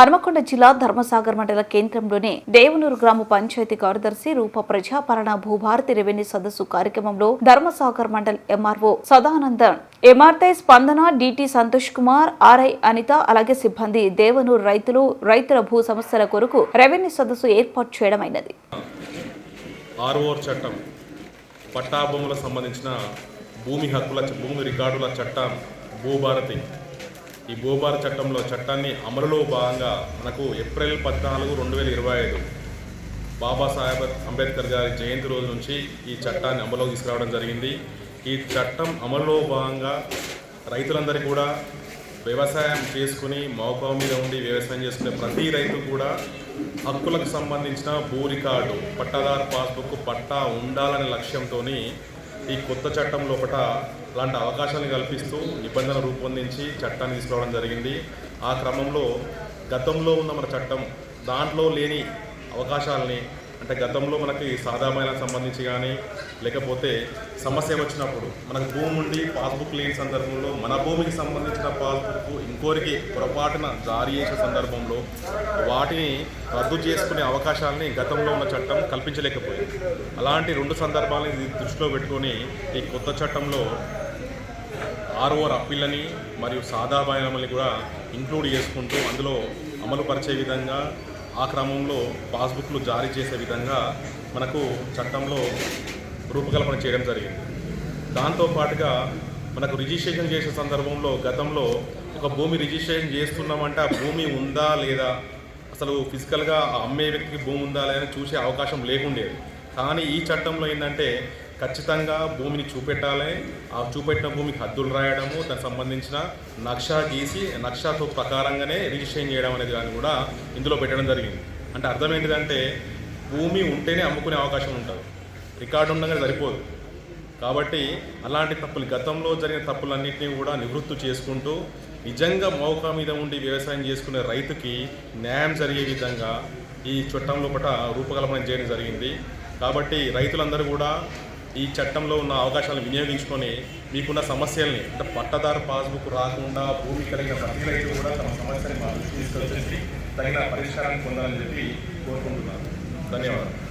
హనుమకొండ జిల్లా ధర్మసాగర్ మండల కేంద్రంలోని దేవనూరు గ్రామ పంచాయతీ కార్యదర్శి రూప ప్రజాపాలన భూభారతి రెవెన్యూ సదస్సు కార్యక్రమంలో ధర్మసాగర్ మండల్ ఎంఆర్ఓ సదానందన్ ఎంఆర్తై స్పందన డిటి సంతోష్ కుమార్ ఆర్ఐ అనిత అలాగే సిబ్బంది దేవనూరు రైతులు రైతుల భూ సమస్యల కొరకు రెవెన్యూ సదస్సు ఏర్పాటు చేయడమైనది. ఆర్ఓఆర్ చట్టం సంబంధించిన భూమి హక్కుల భూమి రికార్డుల చట్టం భూభారతి ఈ భూభార చట్టంలో చట్టాన్ని అమలులో భాగంగా మనకు ఏప్రిల్ పద్నాలుగు రెండు వేల ఇరవై ఐదు బాబాసాహెబ్ అంబేద్కర్ గారి జయంతి రోజు నుంచి ఈ చట్టాన్ని అమలులోకి తీసుకురావడం జరిగింది. ఈ చట్టం అమలులో భాగంగా రైతులందరికీ కూడా వ్యవసాయం చేసుకుని మౌకా మీద ఉండి వ్యవసాయం చేసుకునే ప్రతి రైతు కూడా హక్కులకు సంబంధించిన భూ రికార్డు పట్టాదారు పాస్బుక్ పట్టా ఉండాలనే లక్ష్యంతో ఈ కొత్త చట్టం లోపల అలాంటి అవకాశాలను కల్పిస్తూ నిబంధన రూపొందించి చట్టాన్ని తీసుకురావడం జరిగింది. ఆ క్రమంలో గతంలో ఉన్న మన చట్టం దాంట్లో లేని అవకాశాలని అంటే గతంలో మనకి సాదామైన సంబంధించి కానీ లేకపోతే సమస్య వచ్చినప్పుడు మనకు భూమి ఉండి పాస్బుక్ లేని సందర్భంలో మన భూమికి సంబంధించిన పాస్బుక్ ఇంకోరికి పొరపాటున జారీ చేసే సందర్భంలో వాటిని రద్దు చేసుకునే అవకాశాలని గతంలో ఉన్న చట్టం కల్పించలేకపోయింది. అలాంటి రెండు సందర్భాలను దృష్టిలో పెట్టుకొని ఈ కొత్త చట్టంలో ఆర్ఓఆర్ అప్పీళ్ళని మరియు సాదా బయనమని కూడా ఇంక్లూడ్ చేసుకుంటూ అందులో అమలు పరిచే విధంగా ఆ క్రమంలో పాస్బుక్లు జారీ చేసే విధంగా మనకు చట్టంలో రూపకల్పన చేయడం జరిగింది. దాంతోపాటుగా మనకు రిజిస్ట్రేషన్ చేసే సందర్భంలో గతంలో ఒక భూమి రిజిస్ట్రేషన్ చేస్తున్నామంటే ఆ భూమి ఉందా లేదా? అసలు ఫిజికల్గా ఆ అమ్మే వ్యక్తికి భూమి ఉందా లేదా చూసే అవకాశం లేకుండేది. కానీ ఈ చట్టంలో ఏంటంటే ఖచ్చితంగా భూమిని చూపెట్టాలి. ఆ చూపెట్టిన భూమికి హద్దులు రాయడము దానికి సంబంధించిన నక్షా గీసి నక్షాతో ప్రకారంగానే రిజిస్ట్రేషన్ చేయడం అనేది దాన్ని కూడా ఇందులో పెట్టడం జరిగింది. అంటే అర్థం ఏంటిదంటే భూమి ఉంటేనే అమ్ముకునే అవకాశం ఉంటుంది. రికార్డు ఉండగానే సరిపోదు. కాబట్టి అలాంటి తప్పులు గతంలో జరిగిన తప్పులన్నింటినీ కూడా నివృత్తి చేసుకుంటూ నిజంగా మౌకా మీద ఉండి వ్యవసాయం చేసుకునే రైతుకి న్యాయం జరిగే విధంగా ఈ చట్టం లోపల రూపకల్పన చేయడం జరిగింది. కాబట్టి రైతులందరూ కూడా ఈ చట్టంలో ఉన్న అవకాశాలను వినియోగించుకొని మీకున్న సమస్యల్ని అంటే పట్టదారు పాస్బుక్ రాకుండా భూమి కలిగిన ప్రతి రైతు కూడా తమ సమస్యని తీసుకొచ్చేసి తగిన పరిష్కారాన్ని పొందాలని చెప్పి కోరుకుంటున్నాను. ధన్యవాదాలు.